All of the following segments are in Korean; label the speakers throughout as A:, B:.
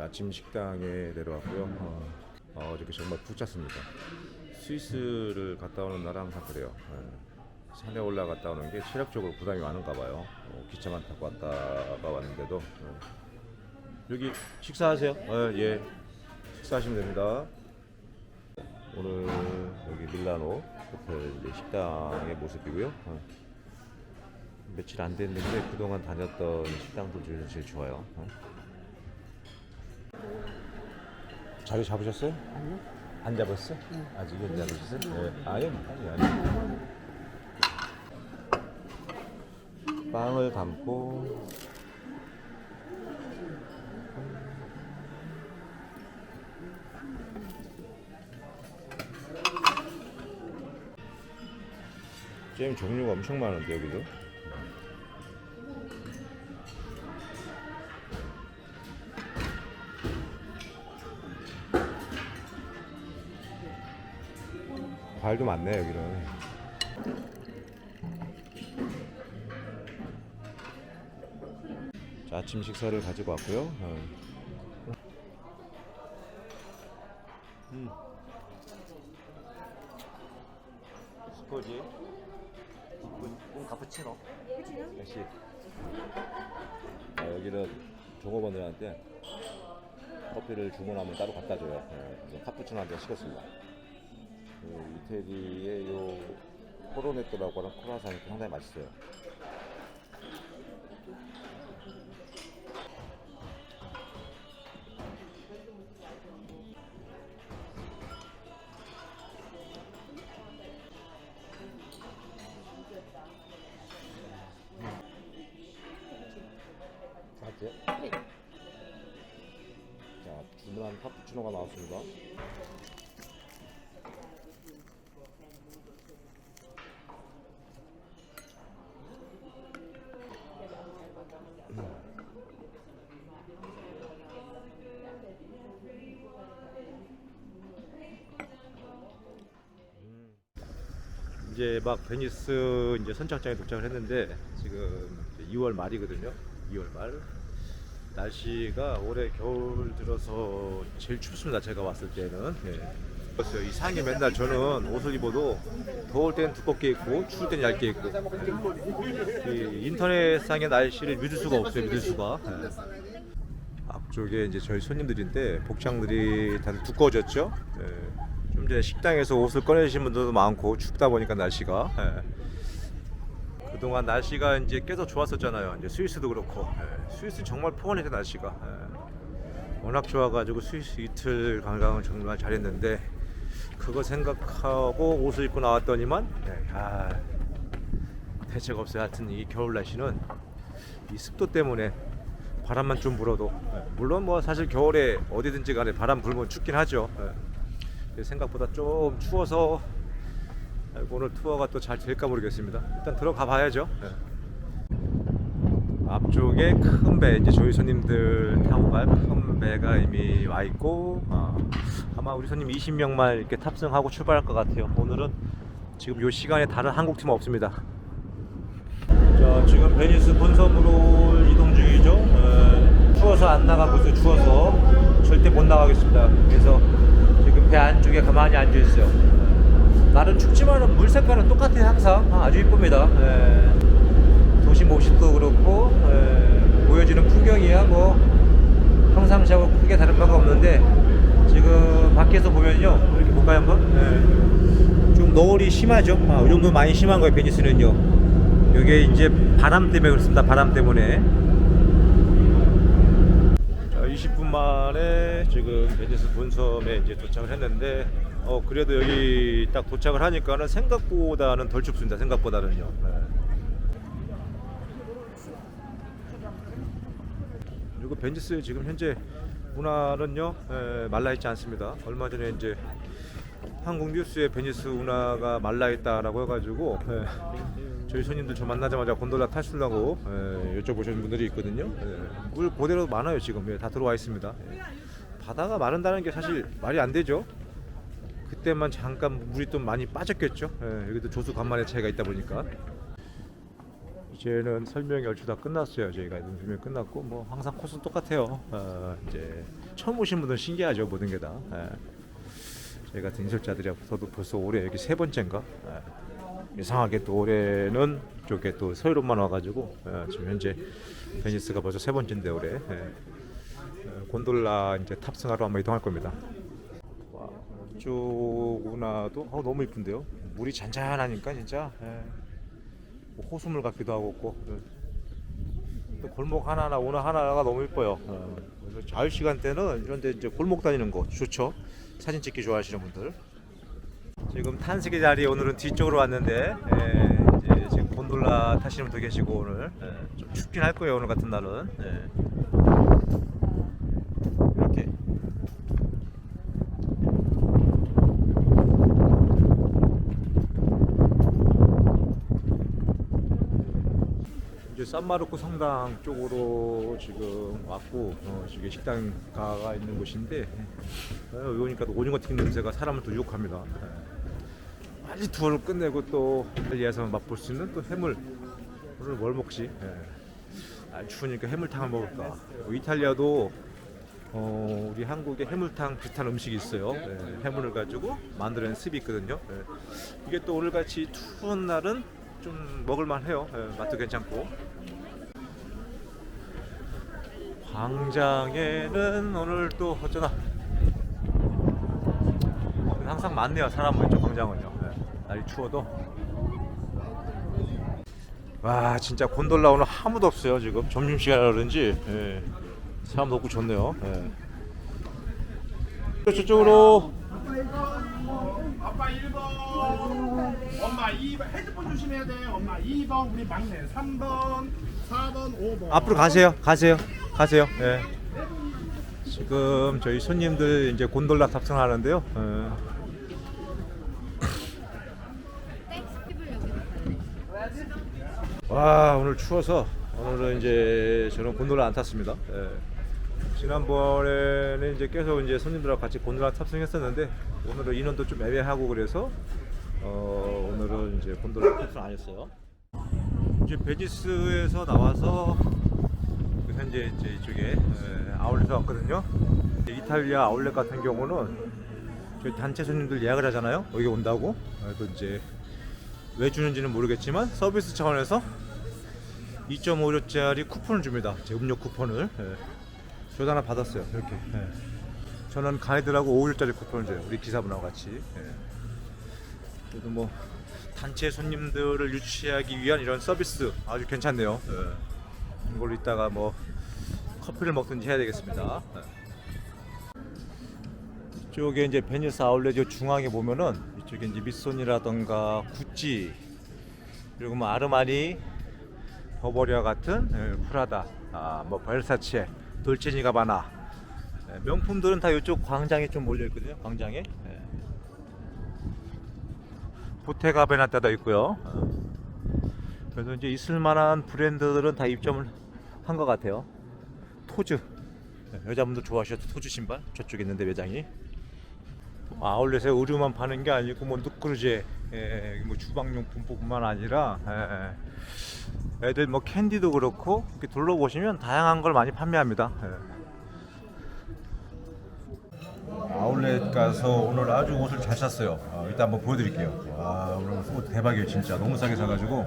A: 이제 아침 식당에 내려왔고요. 어, 어, 저게 정말 푹 잤습니다. 스위스를 갔다 오는 날은 항상 그래요. 예. 산에 올라갔다 오는 게 체력적으로 부담이 많은가 봐요. 어, 기차만 타고 왔다가 왔는데도 어. 여기 식사하세요. 어, 예, 식사하시면 됩니다. 오늘 여기 밀라노 호텔 식당의 모습이고요. 어. 며칠 안 됐는데 그동안 다녔던 식당들 중에서 제일 좋아요. 어. 자리 잡으셨어요?
B: 아니요.
A: 안 잡았어? 아직 안 잡으셨어요? 네. 아니, 아니, 아니. 빵을 담고 잼 종류가 엄청 많은데 여기도 과일도 많네 여기는 자, 아침 식사를 가지고 왔고요 어. 음. 스코지
B: un cappuccino.
A: 역시 아, 여기는 종업원들한테 커피를 주문하면 따로 갖다 줘요. 네, 그래서 카푸치노 한 잔 시켰습니다. 그 이태리의 요 코로네토라고 하는 크루아상이 상당히 맛있어요. 자, 주문한 카푸치노가 나왔습니다. 이제 막 베니스 이제 선착장에 도착을 했는데 지금 이제 2월 말이거든요. 2월 말 날씨가 올해 겨울 들어서 제일 춥습니다. 제가 왔을 때는. 예. 이 상에 맨날 저는 옷을 입어도 더울 땐 두껍게 입고 추울 땐 얇게 입고 이 인터넷 상의 날씨를 믿을 수가 없어요. 믿을 수가. 예. 앞쪽에 이제 저희 손님들인데 복장들이 다들 두꺼워졌죠. 예. 좀 전에 식당에서 옷을 꺼내신 분들도 많고 춥다 보니까 날씨가 예. 그동안 날씨가 이제 계속 좋았었잖아요. 이제 스위스도 그렇고 예. 스위스 정말 포근해서 날씨가 예. 워낙 좋아가지고 스위스 이틀 관광을 정말 잘했는데 그거 생각하고 옷을 입고 나왔더니만 예. 아, 대책 없어요. 하여튼 이 겨울 날씨는 이 습도 때문에 바람만 좀 불어도 예. 물론 뭐 사실 겨울에 어디든지 간에 바람 불면 춥긴 하죠. 예. 근데 생각보다 좀 추워서 아이고, 오늘 투어가 또 잘 될까 모르겠습니다. 일단 들어가 봐야죠. 예. 앞쪽에 큰 배, 이제 저희 손님들 타고 갈 큰 배가 이미 와 있고 아, 아마 우리 손님 20명만 이렇게 탑승하고 출발할 것 같아요. 오늘은 지금 요 시간에 다른 한국 팀 없습니다. 자, 지금 베니스 본섬으로 이동 중이죠. 에, 추워서 안 나가고 있어요. 추워서 절대 못 나가겠습니다. 그래서 배 안쪽에 가만히 앉아 있어요. 날은 춥지만은 물 색깔은 똑같아요. 항상 아, 아주 이쁩니다. 에, 도시 모습도 그렇고 에, 보여지는 풍경이야 뭐 평상시하고 크게 다른 바가 없는데 지금 밖에서 보면요 이렇게 볼까요 한번? 에, 좀 노을이 심하죠. 아, 이 정도 많이 심한 거예요. 베니스는요. 이게 이제 바람 때문에 그렇습니다. 바람 때문에. 자, 20분 만에 지금 베니스 본섬에 이제 도착을 했는데, 어 그래도 여기 딱 도착을 하니까는 생각보다는 덜 춥습니다. 생각보다는요. 네. 그리고 베니스 지금 현재 운하는요 에, 말라 있지 않습니다. 얼마 전에 이제 한국 뉴스에 베니스 운하가 말라 있다라고 해가지고 에, 저희 손님들 저 만나자마자 곤돌라 타시려고 에, 여쭤보시는 분들이 있거든요. 에, 물 그대로 많아요 지금 예, 다 들어와 있습니다. 예. 바다가 마른다는 게 사실 말이 안 되죠. 그때만 잠깐 물이 좀 많이 빠졌겠죠. 예, 여기도 조수 간만의 차이가 있다 보니까. 이제는 설명이 얼추 다 끝났어요. 저희가 설명 이 끝났고 뭐 항상 코스는 똑같아요. 어, 이제 처음 오신 분들 신기하죠 모든 게 다. 예. 저희 같은 인솔자들이 저도 벌써 올해 여기 세 번째인가. 예. 이상하게 또 올해는 이쪽에 또 서유럽만 와가지고 예, 지금 현재 베니스가 벌써 세 번째인데 올해 예. 어, 곤돌라 이제 탑승하러 한번 이동할 겁니다. 와, 이쪽 운하도 어, 너무 이쁜데요. 물이 잔잔하니까 진짜 예. 뭐 호수물 같기도 하고 고또 골목 하나하나 운하 하나가 너무 이뻐요. 어, 자유 시간대는 이런데 이제 골목 다니는 거 좋죠. 사진 찍기 좋아하시는 분들. 지금 탄식의 자리 오늘은 뒤쪽으로 왔는데 예, 이제 지금 곤돌라 타시는 분도 계시고 오늘 예, 좀 춥긴 할 거예요 오늘 같은 날은 예. 이렇게 이제 산마르코 성당 쪽으로 지금 왔고 어, 지금 식당가가 있는 곳인데 어, 여기 오니까 또 오징어 튀김 냄새가 사람을 또 유혹합니다. 예. 빨리 투어를 끝내고 또 이탈리아에서 맛볼 수 있는 또 해물 오늘 뭘 먹지? 예. 날 추우니까 해물탕을 먹을까? 뭐 이탈리아도 어, 우리 한국의 해물탕 비슷한 음식이 있어요. 예, 해물을 가지고 만들어낸 습이 있거든요. 예. 이게 또 오늘같이 추운 날은 좀 먹을만 해요. 예, 맛도 괜찮고. 광장에는 오늘 또 어쩌나 항상 많네요 사람은 이쪽 광장은요 예, 날이 추워도 와 진짜 곤돌라 오늘 아무도 없어요 지금 점심시간이라 그런지 예, 사람도 없고 좋네요 예. 저쪽으로
C: 아빠 1번, 엄마 2번, 헤드폰 조심해야 돼. 엄마 2번, 우리 막내 3번, 4번, 5번.
A: 앞으로 가세요. 가세요. 가세요. 예. 지금 저희 손님들 이제 곤돌라 탑승하는데요. 어. 와 오늘 추워서 오늘은 이제 저는 곤돌라 안 탔습니다. 예. 지난번에는 이제 계속 이제 손님들하고 같이 곤돌라 탑승했었는데 오늘은 인원도 좀 애매하고 그래서 어, 오늘은 이제 곤돌라 탑승 안 했어요. 이제 베니스에서 나와서 그 현재 이제 이쪽에 에, 아울렛에 왔거든요. 이탈리아 아울렛 같은 경우는 저희 단체 손님들 예약을 하잖아요. 여기 온다고. 그래도 이제 왜 주는지는 모르겠지만 서비스 차원에서 2.5료짜리 쿠폰을 줍니다. 제 음료 쿠폰을. 예. 저도 하나 받았어요. 이렇게. 예. 저는 가이드라고 5료짜리 쿠폰을 줘요. 우리 기사분하고 같이. 예. 그래도 뭐 단체 손님들을 유치하기 위한 이런 서비스 아주 괜찮네요. 예. 이걸로 이따가 뭐 커피를 먹든지 해야 되겠습니다. 예. 이쪽에 이제 베니스 아울렛 요 중앙에 보면은 이쪽에 이제 미소니라던가 구찌 그리고 뭐 아르마니, 버버리아 같은 예, 프라다, 아, 뭐 벌사치에, 돌체니 가바나 예, 명품들은 다 이쪽 광장에 좀 몰려 있거든요. 광장에. 예. 보테가 베나타도 있고요. 어. 그래서 이제 있을 만한 브랜드들은 다 입점을 한 것 같아요. 토즈 네, 여자분들 좋아하셔도 토즈 신발 저쪽에 있는데 매장이 아울렛에 의류만 파는 게 아니고 뭐 누크루제 예, 뭐 주방용품뿐만 아니라 예, 애들 뭐 캔디도 그렇고 이렇게 둘러보시면 다양한 걸 많이 판매합니다. 예. 아울렛 가서 오늘 아주 옷을 잘 샀어요. 아, 이따 한번 보여드릴게요. 와 오늘 옷 대박이에요 진짜 너무 싸게 사가지고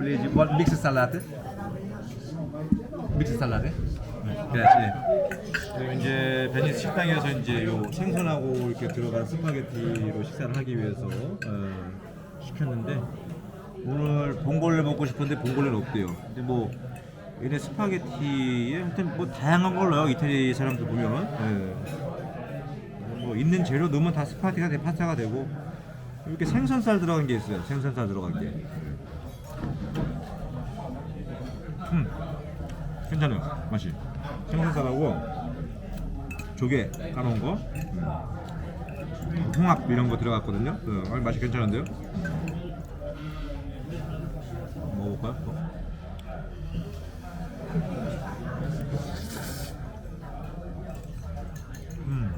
D: Mixed salad? Mixed salad? 네.
A: 그리고 이제 베니스 식당에서 이제 요 생선하고 이렇게 들어간 스파게티로 식사를 하기 위해서 어, 시켰는데 오늘 봉골레 먹고 싶은데 봉골레는 없대요. 근데 뭐 얘네 스파게티에 하여튼 뭐 다양한 걸 넣어요 이태리 사람들 보면 예. 뭐 있는 재료 넣으면 다 스파게티가 돼 파스타가 되고 이렇게 생선살 들어간 게 있어요. 생선살 들어간 게. 괜찮아요 맛이. 생선살하고 조개 까놓은 거, 음. 홍합 이런 거 들어갔거든요. 어, 아니, 맛이 괜찮은데요? 먹어볼까요? 어. 음.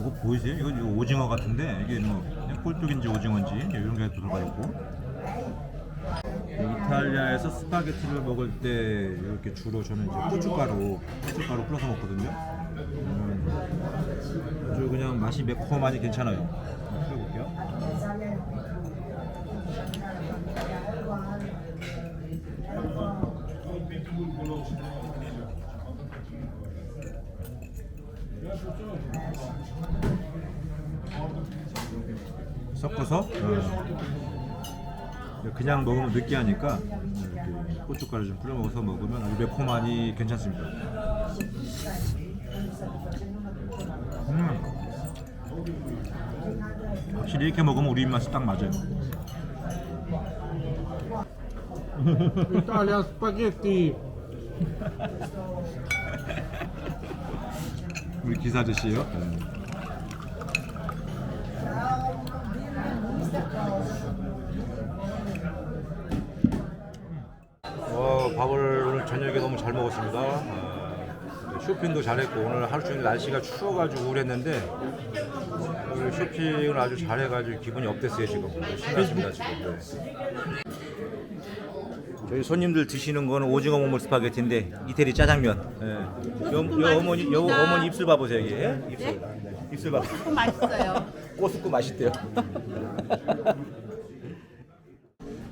A: 이거 보이세요? 이거, 이거 오징어 같은데 이게 뭐 꼴뚜기인지 오징어인지 이런 게 들어가 있고
D: 이탈리아에서 스파게티를 먹을 때 이렇게 주로 저는 이제 고춧가루, 고춧가루 뿌려서 먹거든요. 음, 아주 그냥 맛이 매콤하니 괜찮아요. 뿌려볼게요. 섞어서 어, 그냥 먹으면 느끼하니까 이렇게 고춧가루 좀 뿌려 먹어서 먹으면 아주 매콤하니 괜찮습니다. 음. 확실히 이렇게 먹으면 우리 입맛이 딱 맞아요.
C: 이탈리아 스파게티.
D: 우리 기사 아저씨예요.
A: 어, 밥을 오늘 저녁에 너무 잘 먹었습니다. 어, 쇼핑도 잘했고 오늘 하루 종일 날씨가 추워가지고 우울했는데 오늘 쇼핑을 아주 잘해가지고 기분이 업됐어요 지금. 신났습니다 지금. 네. 저희 손님들 드시는 거는 오징어 먹물 스파게티인데 이태리 짜장면. 예. 여, 여 어머니 여 어머니 입술 봐보세요 여기. 예? 입술. 입술 봐.
E: 맛있어요.
A: 꼬스고 맛있대요.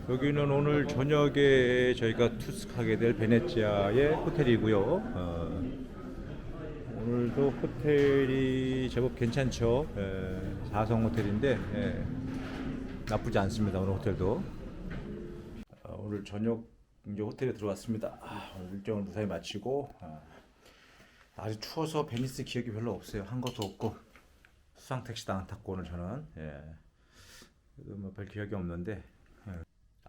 A: 여기는 오늘 저녁에 저희가 투숙하게 될 베네치아의 호텔이고요. 어, 오늘도 호텔이 제법 괜찮죠. 예, 4성 호텔인데 예, 나쁘지 않습니다. 오늘 호텔도. 어, 오늘 저녁 이제 호텔에 들어왔습니다. 아, 오늘 일정을 무사히 마치고 아, 아주 추워서 베니스 기억이 별로 없어요. 한 것도 없고 수상 택시도 안 탔고 오늘 저는 예. 뭐별 기억이 없는데 예.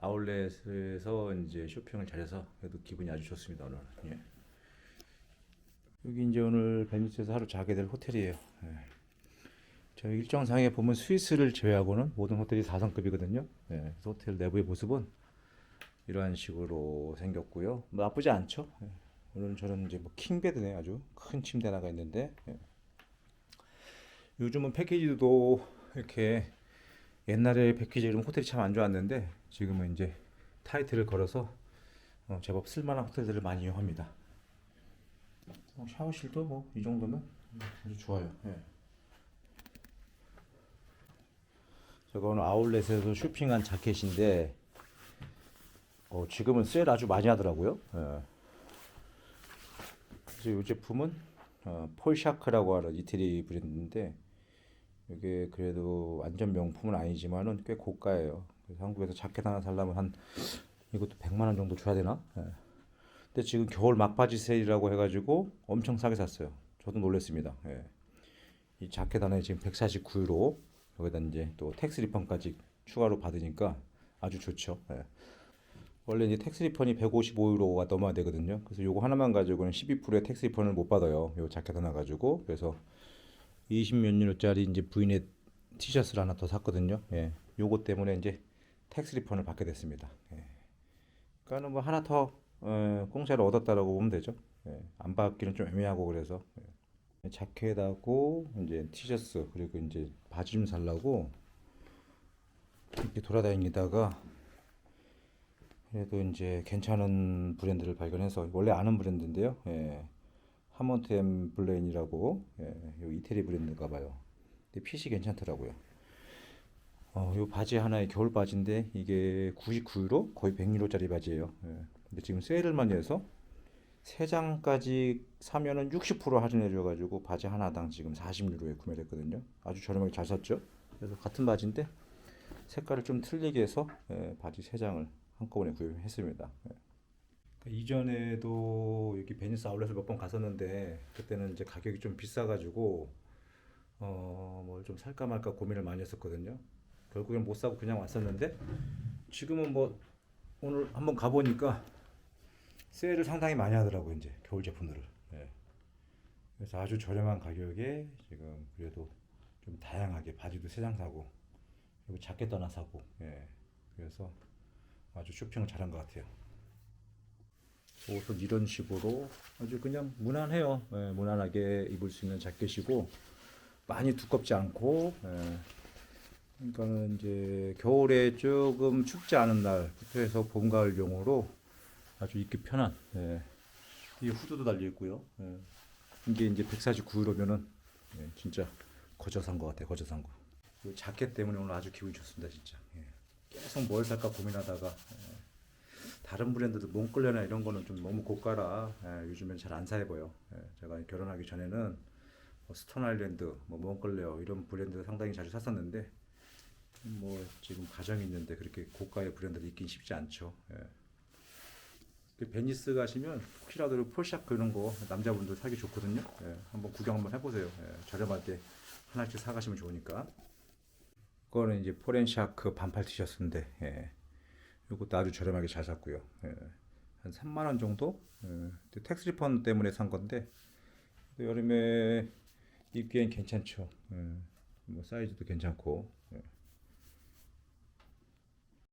A: 아울렛에서 이제 쇼핑을 잘해서 그래도 기분이 아주 좋습니다 오늘. 예. 여기 이제 오늘 베니스에서 하루 자게 될 호텔이에요. 예. 저희 일정상에 보면 스위스를 제외하고는 모든 호텔이 4성급이거든요. 예. 그래서 호텔 내부의 모습은 이러한 식으로 생겼고요. 뭐 나쁘지 않죠. 예. 오늘 저는 이제 뭐 킹베드네 아주 큰 침대 하나가 있는데 예. 요즘은 패키지도 이렇게 옛날에 패키지 이름 호텔이 참 안 좋았는데 지금은 이제 타이틀을 걸어서 어, 제법 쓸만한 호텔들을 많이 이용합니다. 어, 샤워실도 뭐 이 정도면 아주 좋아요. 예. 제가 오늘 아울렛에서 쇼핑한 자켓인데 어, 지금은 세일 아주 많이 하더라고요. 예. 그래서 이 제품은 어, 폴샤크라고 하는 이태리 브랜드인데 이게 그래도 완전 명품은 아니지만은 꽤 고가예요. 그래서 한국에서 자켓 하나 살려면 한 이것도 100만 원 정도 줘야 되나? 예. 근데 지금 겨울 막바지 세일이라고 해가지고 엄청 싸게 샀어요. 저도 놀랐습니다. 예. 이 자켓 하나에 지금 149유로 여기다 이제 또 텍스 리펀까지 추가로 받으니까 아주 좋죠. 예. 원래 이제 텍스 리펀이 155유로가 넘어야 되거든요. 그래서 요거 하나만 가지고는 12%의 텍스 리펀을 못 받아요. 요 자켓 하나 가지고 그래서 20몇 유로짜리 이제 브이넷 티셔츠를 하나 더 샀거든요. 예. 요거 때문에 이제 텍스 리펀을 받게 됐습니다. 예. 그러니까는 뭐 하나 더 어, 공짜로 얻었다라고 보면 되죠. 예. 안 받기는 좀 애매하고 그래서 예. 자켓하고 이제 티셔츠 그리고 이제 바지 좀 살라고 이렇게 돌아다니다가 그래도 이제 괜찮은 브랜드를 발견해서 원래 아는 브랜드인데요. 예. 하몬템 블레인이라고 예, 요 이태리 브랜드인가 봐요. 근데 핏이 괜찮더라고요. 어, 요 바지 하나에 겨울 바지인데 이게 99유로 거의 100유로짜리 바지예요. 예. 근데 지금 세일을 많이 해서 세 장까지 사면은 60% 할인해 줘 가지고 바지 하나당 지금 40유로에 구매를 했거든요. 아주 저렴하게 잘 샀죠. 그래서 같은 바지인데 색깔을 좀 틀리게 해서 예, 바지 세 장을 한꺼번에 구입했습니다. 예. 이전에도 여기 베니스 아울렛을 몇 번 갔었는데 그때는 이제 가격이 좀 비싸가지고 어 뭘 좀 살까 말까 고민을 많이 했었거든요. 결국엔 못 사고 그냥 왔었는데 지금은 뭐 오늘 한번 가보니까 세일을 상당히 많이 하더라고 이제 겨울 제품들을. 예. 그래서 아주 저렴한 가격에 지금 그래도 좀 다양하게 바지도 세 장 사고 그리고 자켓도 하나 사고 예. 그래서 아주 쇼핑을 잘한 것 같아요. 옷은 이런 식으로 아주 그냥 무난해요. 예, 무난하게 입을 수 있는 자켓이고 많이 두껍지 않고 예, 그러니까는 이제 겨울에 조금 춥지 않은 날부터 해서 봄 가을용으로 아주 입기 편한 예. 이 후드도 달려 있고요. 예. 이게 이제 149유로면은 예, 진짜 거저 산 것 같아요. 거저 산 거. 이 자켓 때문에 오늘 아주 기분이 좋습니다, 진짜. 예. 계속 뭘 살까 고민하다가 예. 다른 브랜드도 몽클레나 이런 거는 좀 너무 고가라 예, 요즘엔 잘 안 사입어요. 예, 제가 결혼하기 전에는 뭐 스톤 아일랜드, 뭐 몽클레어 이런 브랜드 상당히 자주 샀었는데 뭐 지금 가정이 있는데 그렇게 고가의 브랜드를 입긴 쉽지 않죠. 예. 그 베니스 가시면 혹시라도 폴샵 그런 거 남자분들 사기 좋거든요. 예, 한번 구경 한번 해보세요. 예, 저렴할 때 하나씩 사가시면 좋으니까. 그거는 이제 포렌샤크 반팔 티셔츠인데 예. 이것도 아주 저렴하게 잘 샀고요. 예. 한 3만 원 정도? 예. 텍스 리펀 때문에 산 건데 여름에 입기엔 괜찮죠. 예. 뭐 사이즈도 괜찮고 예.